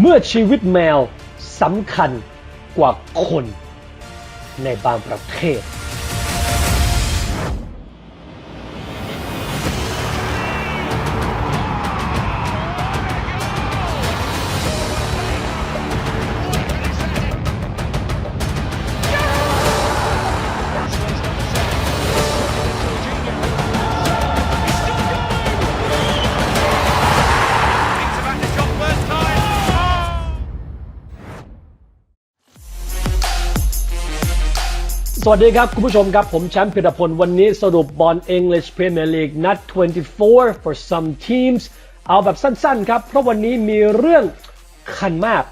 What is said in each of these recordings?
เมื่อชีวิตแมวสำคัญกว่าคนในบางประเทศ สวัสดีครับ คุณผู้ชมครับ ผมแชมป์พิรพล วันนี้สรุปบอล English Premier League นัด 24 for some teams เอาแบบสั้นๆครับ เพราะวันนี้มีเรื่องคันมาก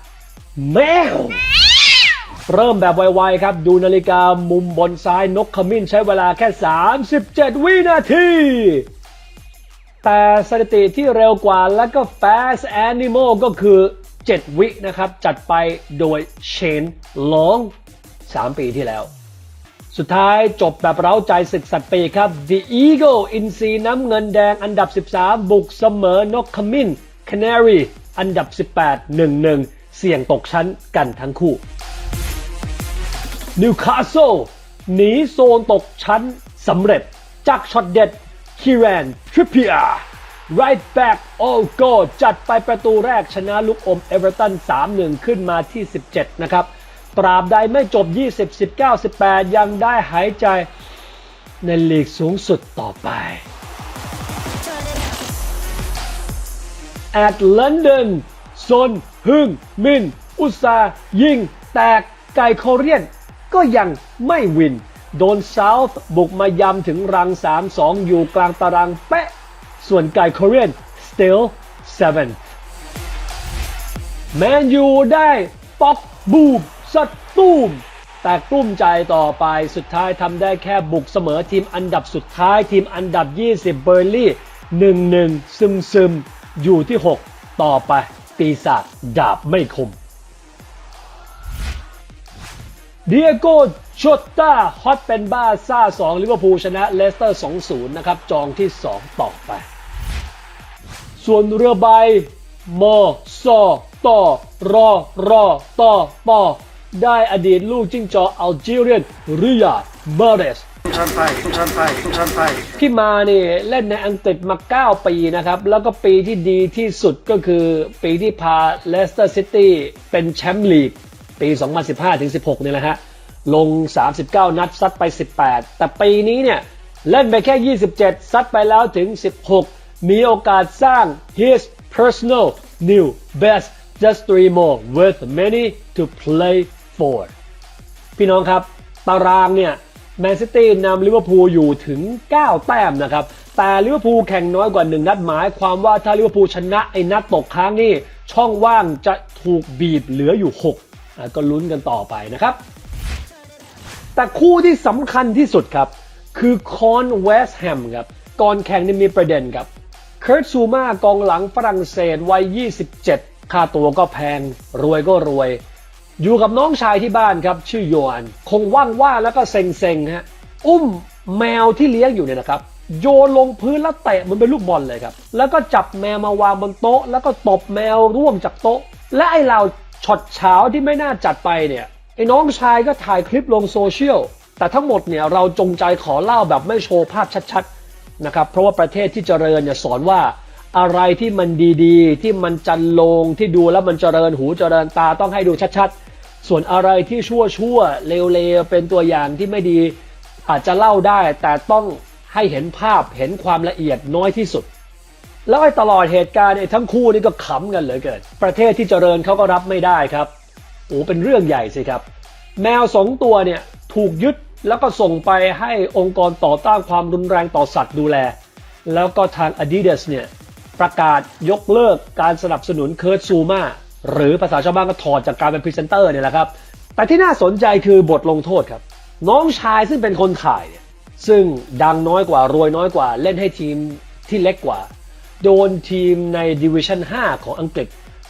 แมว เริ่มแบบไวๆครับ ดูนาฬิกามุมบนซ้ายนกขมิ้นใช้เวลาแค่ 37 วินาที แต่สถิติที่เร็วกว่าและก็ fast animal ก็คือ 7 วินะครับ จัดไปโดยเชนลอง 3 ปีที่แล้ว สุดท้ายจบแบบเร้าใจศึกสัตว์ปีครับ The Eagle อินซีน้ำเงินแดงอันดับ 13 บุกเสมอนกขมิ้น Canary อันดับ 18 1-1 เสี่ยงตกชั้นกันทั้งคู่นิวคาสเซิลหนีโซนตกชั้นสำเร็จจากช็อตเด็ดคีแรนทริปเปีย right back all go จัดไปประตูแรกชนะลูกอมเอเวอร์ตัน 3-1 ขึ้นมาที่ 17 นะครับ ตราบใดไม่จบ 20 19 18 ยังได้หายใจในลีกสูงสุดต่อไปแอตแลนดอนซนฮึงมิน อุตสายิง แตก ไก่โคเรียน ก็ยังไม่วิน โดนเซาท์บุกมายำถึงรัง 3-2 อยู่กลางตารางเป๊ะ ส่วนไก่โคเรียน still 7 แมนยูได้ป๊อกบูม สตูมแต่กลุ้มใจต่อไปสุดท้ายทำได้แค่บุกเสมอทีมอันดับสุดท้ายทีมอันดับ 20 เบอร์ลี่1-1 ซึมซึมอยู่ที่ 6 ต่อไป ปีศาจดาบไม่คมเดียโกโชตตาฮอตเป็นบ้าซ่า2ลิเวอร์พูลชนะเลสเตอร์ 2-0 นะครับ จองที่ 2 ต่อไป ส่วนเรือใบมอซอต่อรอรอต่อปอ ได้อดีตลูกจิ้งจอกอัลจีเรียนริยาดมาเรสทุกท่านไปทุกท่านไปทุกท่านไปที่มานี่เล่นในอังกฤษมา 9 ปีนะครับ แล้วก็ปีที่ดีที่สุดก็คือปีที่พาเลสเตอร์ซิตี้เป็นแชมป์ลีก ปี 2015-16นี่แหละฮะ ลง 39 นัดซัดไป 18 แต่ปีนี้เนี่ยเล่นไปแค่ 27 ซัดไปแล้วถึง 16 มีโอกาสสร้าง his personal new best just three more with many to play for พี่น้องครับ ตารางเนี่ยแมนซิตี้นำลิเวอร์พูลอยู่ถึง 9 แต้มนะครับ แต่ลิเวอร์พูลแข่งน้อยกว่า 1 นัดหมายความว่าถ้าลิเวอร์พูลชนะไอ้นัดตกค้างนี่ ช่องว่างจะถูกบีบเหลืออยู่6อะก็ลุ้นกันต่อไปนะครับ แต่คู่ที่สำคัญที่สุดครับ คือคอนเวสแฮมครับ ก่อนแข่งนี่มีประเด็นครับเคิร์ตซูมากองหลังฝรั่งเศสวัย 27 ค่าตัวก็แพงรวยก็รวย อยู่กับน้องชายที่บ้านครับชื่อโยอันคงว่างว่าแล้วก็เซ็งเซ็งๆฮะอุ้มแมวที่เลี้ยงอยู่เนี่ยนะครับ โยนลงพื้นแล้วเตะมันเป็นลูกบอลเลยครับ แล้วก็จับแมวมาวางบนโต๊ะ แล้วก็ตบแมวร่วงจากโต๊ะ และไอ้เราช็อตเช้าที่ไม่น่าจัดไปเนี่ยไอ้น้องชายก็ถ่ายคลิปลงโซเชียลแต่ทั้งหมดเนี่ยเราจงใจขอเล่าแบบไม่โชว์ภาพชัดๆนะครับเพราะว่าประเทศที่เจริญเนี่ยสอนว่าอะไรที่มันดีๆ ที่มันจันลงที่ดูแล้วมันเจริญหูเจริญตาต้องให้ดูชัดๆ ส่วนอะไรที่ชั่วชั่วๆเลวๆเป็นตัวอย่างที่ไม่ดี อาจจะเล่าได้แต่ต้องให้เห็นภาพเห็นความละเอียดน้อยที่สุด แล้วไอ้ตลอดเหตุการณ์เนี่ยทั้งคู่นี่ก็ขำกันเหลือเกินประเทศที่เจริญเขาก็รับไม่ได้ครับโอ้เป็นเรื่องใหญ่สิครับ แมวสองตัวเนี่ยถูกยึดแล้วก็ส่งไปให้องค์กรต่อต้านความรุนแรงต่อสัตว์ดูแล แล้วก็ทาง Adidas เนี่ยประกาศยกเลิกการสนับสนุนเคิร์ตซูมา หรือภาษาชาวบ้านก็ถอดจากการเป็นพรีเซนเตอร์เนี่ยแหละครับ แต่ที่น่าสนใจคือบทลงโทษครับ น้องชายซึ่งเป็นคนถ่ายเนี่ยซึ่งดังน้อยกว่ารวยน้อยกว่า เล่นให้ทีมที่เล็กกว่า โดนทีมในดิวิชั่น 5 ของอังกฤษ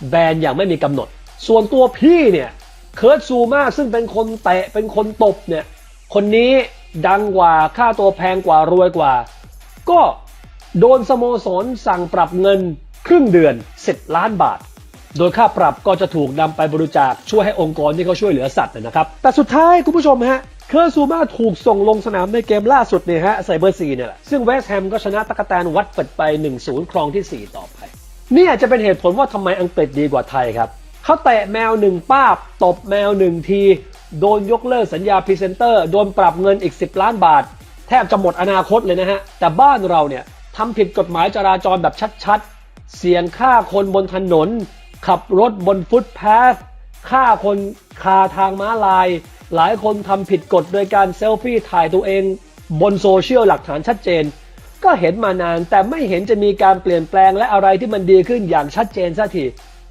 แบนอย่างไม่มีกำหนด ส่วนตัวพี่เนี่ยเคิร์ตซูมาซึ่งเป็นคนเตะเป็นคนตบเนี่ยคนนี้ดังกว่าค่าตัวแพงกว่ารวยกว่า ก็โดนสโมสรสั่งปรับเงินครึ่งเดือน 10 ล้านบาท โดยค่าปรับก็จะถูกนำไปบริจาคช่วยให้องค์กรที่เขาช่วยเหลือสัตว์นะครับ แต่สุดท้ายคุณผู้ชมฮะเคอร์ซูมาถูกส่งลงสนามในเกมล่าสุดเนี่ยฮะไซเบอร์ซีเนี่ยแหละซึ่งเวสต์แฮมก็ชนะตะกแตนวัดเปิดไป 1-0 ครองทีสี่4 ต่อไป นี่อาจจะเป็นเหตุผลว่าทำไมอังกฤษดีกว่าไทยครับเขาเตะแมวหนึ่งป้าบตบแมวหนึ่งที โดนยกเลิกสัญญาพรีเซนเตอร์ โดนปรับเงินอีก 10 ล้านบาท แทบจะหมดอนาคตเลยนะฮะ แต่บ้านเราเนี่ยทำผิดกฎหมายจราจรแบบชัดๆ เสี่ยงฆ่าคนบนถนน ขับรถบนฟุตพาสฆ่าคนคาทางม้าลาย หลายคนทำผิดกฎโดยการเซลฟี่ถ่ายตัวเอง บนโซเชียลหลักฐานชัดเจน ก็เห็นมานานแต่ไม่เห็นจะมีการเปลี่ยนแปลงและอะไรที่มันดีขึ้นอย่างชัดเจนสักที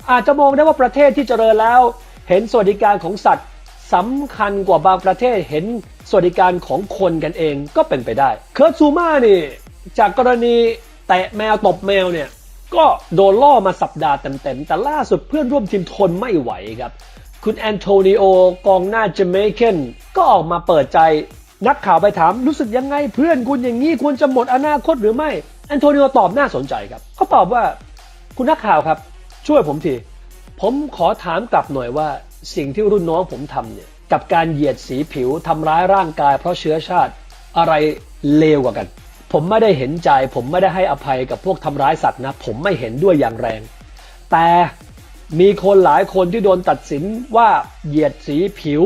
อาจจะมองได้ว่าประเทศที่เจริญแล้ว เห็นสวัสดิการของสัตว์สำคัญกว่าบางประเทศเห็นสวัสดิการของคนกันเองก็เป็นไปได้ เคิร์ตซูมานี่ จากกรณีแตะแมวตบแมวเนี่ย ก็โดนล่อมาสัปดาห์เต็มๆ แต่ล่าสุดเพื่อนร่วมทีมทนไม่ไหวครับ คุณแอนโทนิโอกองหน้าเจเมเคนก็ออกมาเปิดใจนักข่าวไปถามรู้สึกยังไงเพื่อนคุณอย่างนี้ควรจะหมดอนาคตหรือไม่แอนโทนิโอตอบน่าสนใจครับเขาตอบว่าคุณนักข่าวครับ ช่วยผมที ผมขอถามกลับหน่อยว่าสิ่งที่รุ่นน้องผมทำเนี่ยกับการเหยียดสีผิวทำร้ายร่างกายเพราะเชื้อชาติอะไรเลวกว่ากัน ผมไม่ได้เห็นใจ ผมไม่ได้ให้อภัยกับพวกทำร้ายสัตว์นะ ผมไม่เห็นด้วยอย่างแรง แต่มีคนหลายคนที่โดนตัดสินว่าเหยียดสีผิว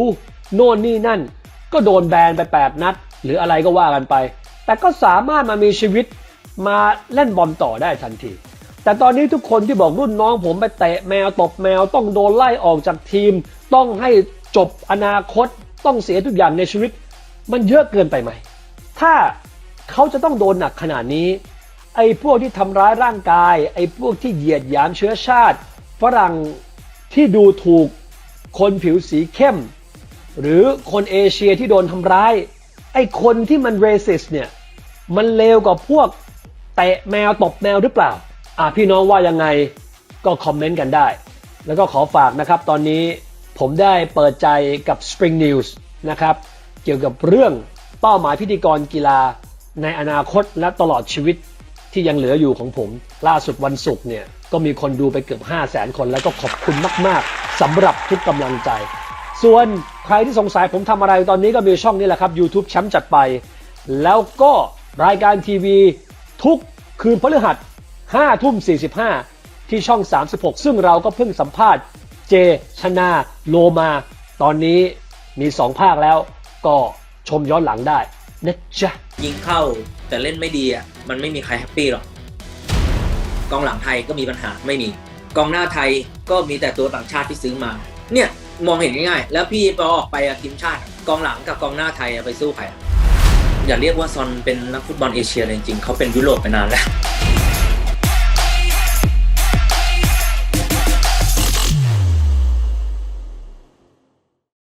โน่นนี่นั่น ก็โดนแบนไป 8 นัด หรืออะไรก็ว่ากันไป แต่ก็สามารถมามีชีวิตมาเล่นบอลต่อได้ทันที แต่ตอนนี้ทุกคนที่บอกรุ่นน้องผมไปเตะแมวตบแมวต้องโดนไล่ออกจากทีม ต้องให้จบอนาคตต้องเสียทุกอย่างในชีวิต มันเยอะเกินไปไหม ถ้า เขาจะต้องโดนหนักขนาดนี้ ไอ้พวกที่ทำร้ายร่างกาย ไอ้พวกที่เหยียดหยามเชื้อชาติ ฝรั่งที่ดูถูกคนผิวสีเข้ม หรือคนเอเชียที่โดนทำร้าย ไอ้คนที่มันเรสิสเนี่ย มันเลวกว่าพวกเตะแมวตบแมวหรือเปล่า อะพี่น้องว่ายังไงก็คอมเมนต์กันได้ แล้วก็ขอฝากนะครับ ตอนนี้ผมได้เปิดใจกับ Spring News นะครับ เกี่ยวกับเรื่องเป้าหมายพิธีกรกีฬา ในอนาคตและตลอดชีวิตที่ยังเหลืออยู่ของผม ล่าสุดวันศุกร์เนี่ยก็มีคนดูไปเกือบ 5 0 0แสนคนแล้วก็ขอบคุณมาก ๆสำหรับทุกกำลังใจ ส่วนใครที่สงสัยผมทำอะไรตอนนี้ก็มีช่องนี้แหละครับ YouTube แชมป์จัดไป แล้วก็รายการทีวีทุกคืนพฤหัส5ทุ่ม 45 ที่ช่อง 36 ซึ่งเราก็เพิ่งสัมภาษณ์เจ ชนา โลมา ตอนนี้มี 2 ภาคแล้วก็ชมย้อนหลังได้ นะจ๊ะยิงเข้าแต่เล่นไม่ดีอะมันไม่มีใครแฮปปี้หรอกกองหลังไทยก็มีปัญหาไม่มี กองหน้าไทยก็มีแต่ตัวต่างชาติที่ซื้อมา เนี่ยมองเห็นง่ายๆ แล้วพี่พอออกไปอะทีมชาติ กองหลังกับกองหน้าไทยไปสู้ใครอย่าเรียกว่าซอนเป็นนักฟุตบอลเอเชียเลยจริงๆเขาเป็นยุโรปไปนานแล้ว